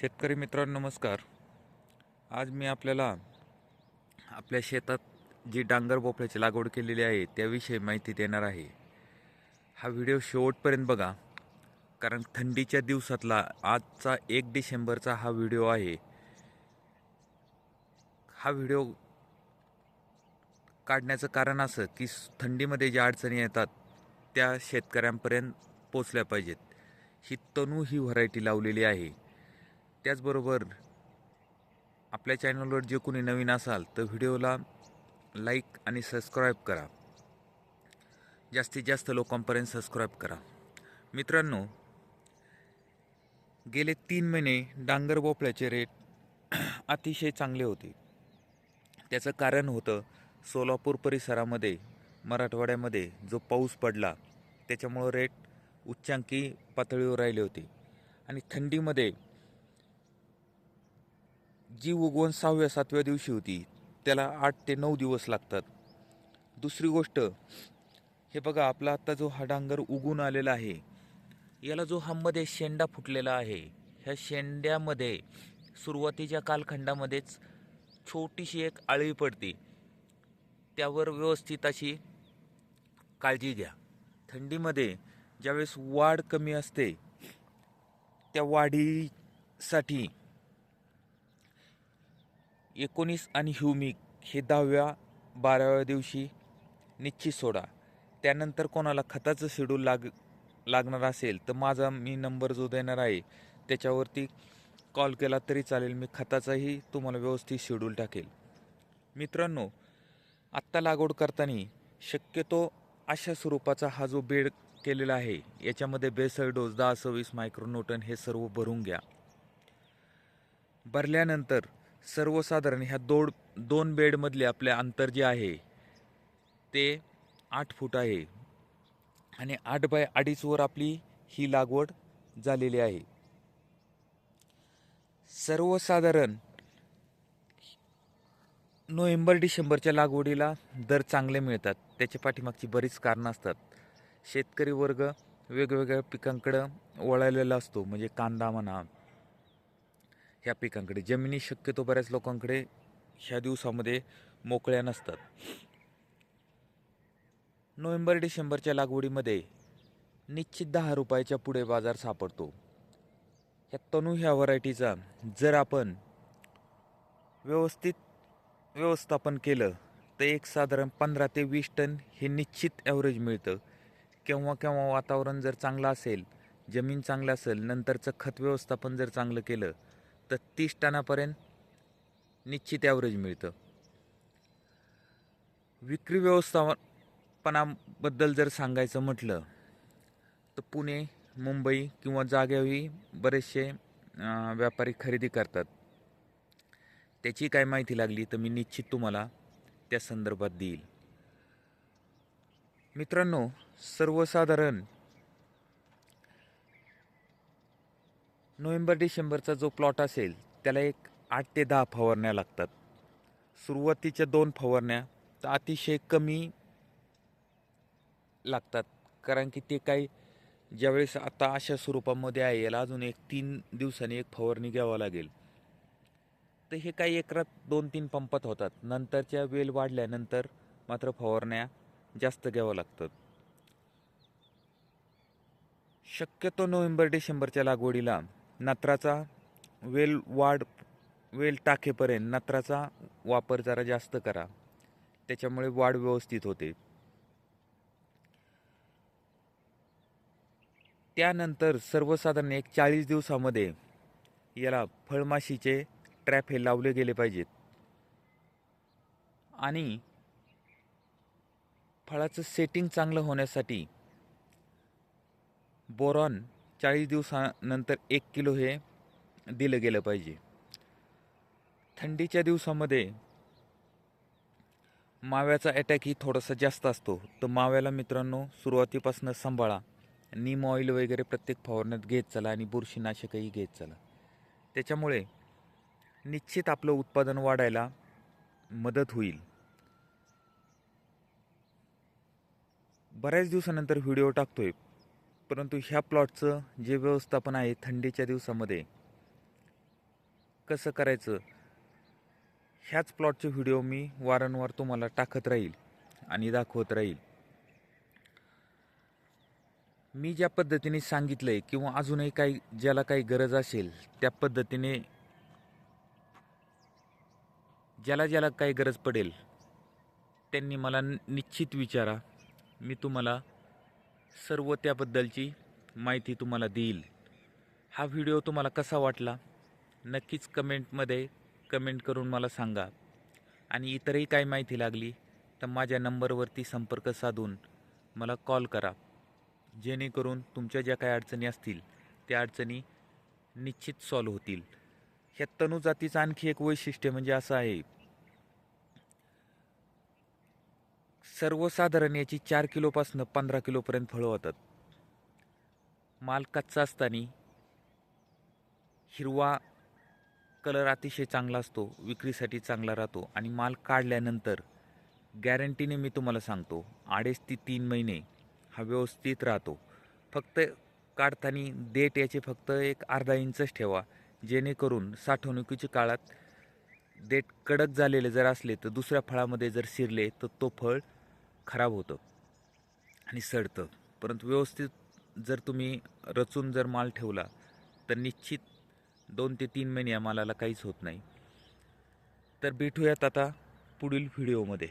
शेतकरी मित्रांनो नमस्कार. आज मी आपल्याला आपल्या शेतात जी डांगर भोपळ्याची लागवड केलेली आहे त्याविषयी माहिती देणार आहे. हा व्हिडिओ शेवटपर्यंत बघा कारण थंडीच्या दिवसातला आजचा एक डिसेंबरचा हा व्हिडिओ आहे. हा व्हिडिओ काढण्याचं कारण असं की थंडीमध्ये ज्या अडचणी येतात त्या शेतकऱ्यांपर्यंत पोचल्या पाहिजेत. ही तनू ही व्हरायटी लावलेली आहे. त्याचबरोबर आपल्या चॅनलवर जे कोणी नवीन असाल तर व्हिडिओला लाईक आणि सबस्क्राईब करा. जास्तीत जास्त लोकांपर्यंत सबस्क्राईब करा. मित्रांनो गेले तीन महिने डांगर भोपळ्याचे रेट अतिशय चांगले होते. त्याचं कारण होतं सोलापूर परिसरामध्ये मराठवाड्यामध्ये जो पाऊस पडला त्याच्यामुळं रेट उच्चांकी पातळीवर राहिले होते. आणि थंडीमध्ये जी उगवण सहाव्या सातव्या दिवशी होती त्याला आठ ते नऊ दिवस लागतात. दुसरी गोष्ट हे बघा आपला आत्ता जो हा डांगर उगून आलेला आहे याला जो हामध्ये शेंडा फुटलेला आहे ह्या शेंड्यामध्ये सुरुवातीच्या कालखंडामध्येच छोटीशी एक आळी पडते. त्यावर व्यवस्थित अशी काळजी घ्या. थंडीमध्ये ज्यावेळेस वाढ कमी असते त्या वाढीसाठी एकोणीस आणि ह्युमिक हे दहाव्या बाराव्या दिवशी निश्चित सोडा. त्यानंतर कोणाला खताचं शेड्यूल लाग लागणार असेल तर माझा मी नंबर जो देणार आहे त्याच्यावरती कॉल केला तरी चालेल. मी खताचाही तुम्हाला व्यवस्थित शेड्यूल टाकेल. मित्रांनो आत्ता लागवड करताना शक्यतो अशा स्वरूपाचा हा जो बेड केलेला आहे याच्यामध्ये बेसळ डोस दहा सव्वीस मायक्रोन्यूटन हे सर्व भरून घ्या. भरल्यानंतर सर्वसाधारण ह्या दोड दोन बेडमधले आपले अंतर जे आहे ते आठ फूट आहे. आणि आठ बाय अडीचवर आपली ही लागवड झालेली आहे. सर्वसाधारण नोव्हेंबर डिसेंबरच्या लागवडीला दर चांगले मिळतात. त्याच्या पाठीमागची बरीच कारणं असतात. शेतकरी वर्ग वेगवेगळ्या पिकांकडं वळालेला असतो. म्हणजे कांदा म्हणा ह्या पिकांकडे. जमिनी शक्यतो बऱ्याच लोकांकडे ह्या दिवसामध्ये मोकळ्या नसतात. नोव्हेंबर डिसेंबरच्या लागवडीमध्ये निश्चित दहा रुपयाच्या पुढे बाजार सापडतो. ह्या तनू ह्या व्हरायटीचा जर आपण व्यवस्थित व्यवस्थापन केलं तर एक साधारण पंधरा ते वीस टन हे निश्चित ॲव्हरेज मिळतं. केव्हा केव्हा वातावरण जर चांगलं असेल जमीन चांगलं असेल नंतरचं खत व्यवस्थापन जर चांगलं केलं तर तीस टनापर्यंत निश्चित ॲव्हरेज मिळतं. विक्री व्यवस्थापनाबद्दल जर सांगायचं म्हटलं तर पुणे मुंबई किंवा जाग्यावी बरेचसे व्यापारी खरेदी करतात. त्याची काय माहिती लागली तर मी निश्चित तुम्हाला त्या संदर्भात देईल. मित्रांनो सर्वसाधारण नोव्हेंबर डिसेंबरचा जो प्लॉट असेल त्याला एक आठ ते दहा फवारण्या लागतात. सुरुवातीच्या दोन फवारण्या तर अतिशय कमी लागतात. कारण की ते काही ज्यावेळेस आता अशा स्वरूपामध्ये आहे याला अजून एक तीन दिवसांनी एक फवारणी घ्यावं लागेल. तर हे काही एकरात दोन तीन पंपात होतात. नंतरच्या वेल वाढल्यानंतर मात्र फवारण्या जास्त घ्यावं लागतात. शक्यतो नोव्हेंबर डिसेंबरच्या लागवडीला नत्राचा वेल वाढ वेल टाकेपर्यंत नत्राचा वापर जरा जास्त करा. त्याच्यामुळे वाढ व्यवस्थित होते. त्यानंतर सर्वसाधारण एक चाळीस दिवसामध्ये याला फळमाशीचे ट्रॅप हे लावले गेले पाहिजेत. आणि फळाचं सेटिंग चांगलं होण्यासाठी बोरॉन चाळीस दिवसानंतर एक किलो हे दिलं गेलं पाहिजे. थंडीच्या दिवसामध्ये माव्याचा अटॅक ही थोडासा जास्त असतो. तर माव्याला मित्रांनो सुरुवातीपासून सांभाळा. नीम ऑइल वगैरे प्रत्येक फवारण्यात घेत चला आणि बुरशीनाशकही घेत चला. त्याच्यामुळे निश्चित आपलं उत्पादन वाढायला मदत होईल. बऱ्याच दिवसानंतर व्हिडिओ टाकतोय. परंतु ह्या प्लॉटचं जे व्यवस्थापन आहे थंडीच्या दिवसामध्ये कसं करायचं? ह्याच प्लॉटचे व्हिडिओ मी वारंवार तुम्हाला टाकत राहील आणि दाखवत राहील. मी ज्या पद्धतीने सांगितलं आहे किंवा अजूनही काही ज्याला काही गरज असेल त्या पद्धतीने ज्याला ज्याला काही गरज पडेल त्यांनी मला निश्चित विचारा. मी तुम्हाला सर्व त्याबद्दलची माहिती तुम्हाला देईल. हा व्हिडिओ तुम्हाला कसा वाटला? नक्कीच कमेंटमध्ये कमेंट करून मला सांगा. आणि इतरही काही माहिती लागली तर माझ्या नंबरवरती संपर्क साधून मला कॉल करा. जेणेकरून तुमच्या ज्या काही अडचणी असतील त्या अडचणी निश्चित सॉल्व्ह होतील. ह्या तनुजातीचं आणखी एक वैशिष्ट्य म्हणजे असं आहे सर्वसाधारण याची चार किलोपासनं पंधरा किलोपर्यंत फळं होतात. माल कच्चा असताना हिरवा कलर अतिशय चांगला असतो विक्रीसाठी चांगला राहतो आणि माल काढल्यानंतर गॅरंटीने मी तुम्हाला सांगतो अडीच ते तीन महिने हा व्यवस्थित राहतो. फक्त काढताना देठ याचे फक्त एक अर्धा इंचच ठेवा जेणेकरून साठवणुकीच्या काळात देठ कडक झालेले जर असले तर दुसऱ्या फळामध्ये जर शिरले तर तो फळ खराब होतं आणि सडतं. परंतु व्यवस्थित जर तुम्ही रचून जर माल ठेवला तर निश्चित दोन ते तीन महिने या मालाला काहीच होत नाही. तर भेटूयात आता पुढील व्हिडिओमध्ये.